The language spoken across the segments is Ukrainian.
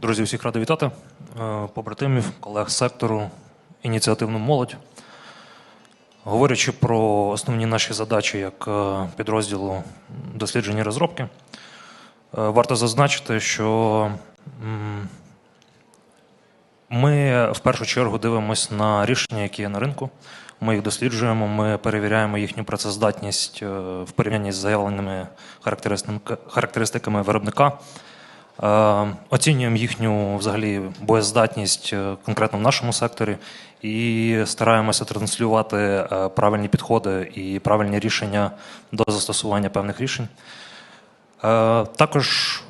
Друзі, всіх радий вітати. Е, Побратимів, колег з сектору, ініціативну молодь. Говорячи про основні наші задачі як е, підрозділу дослідження і розробки, е, варто зазначити, що ми в першу чергу дивимося на рішення, які є на ринку. Ми їх досліджуємо, ми перевіряємо їхню працездатність в порівнянні з заявленими характеристиками виробника. Е, Оцінюємо їхню взагалі боєздатність е, конкретно в нашому секторі і стараємося транслювати е, правильні підходи і правильні рішення до застосування певних рішень. Також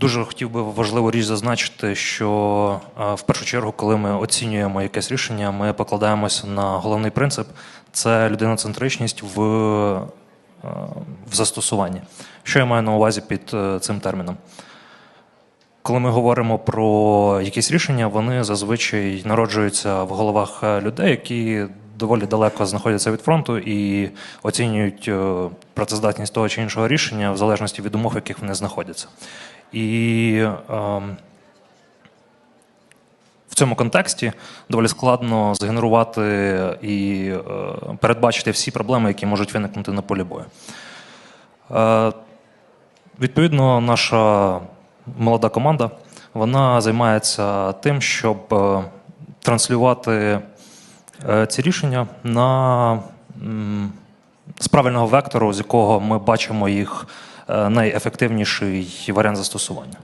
дуже хотів би важливу річ зазначити, що в першу чергу, коли ми оцінюємо якесь рішення, ми покладаємося на головний принцип це людиноцентричність в, в застосуванні. Що я маю на увазі під цим терміном? Коли ми говоримо про якісь рішення, вони зазвичай народжуються в головах е, людей, які доволі далеко знаходяться від фронту і оцінюють е, працездатність того чи іншого рішення в залежності від умов, в яких вони знаходяться. І ем, в цьому контексті доволі складно згенерувати і е, передбачити всі проблеми, які можуть виникнути на полі бою. Е, Відповідно, наша молода команда вона займається тим, щоб е, транслювати е, ці рішення на з правильного вектору, з якого ми бачимо їх е, найефективніший варіант застосування.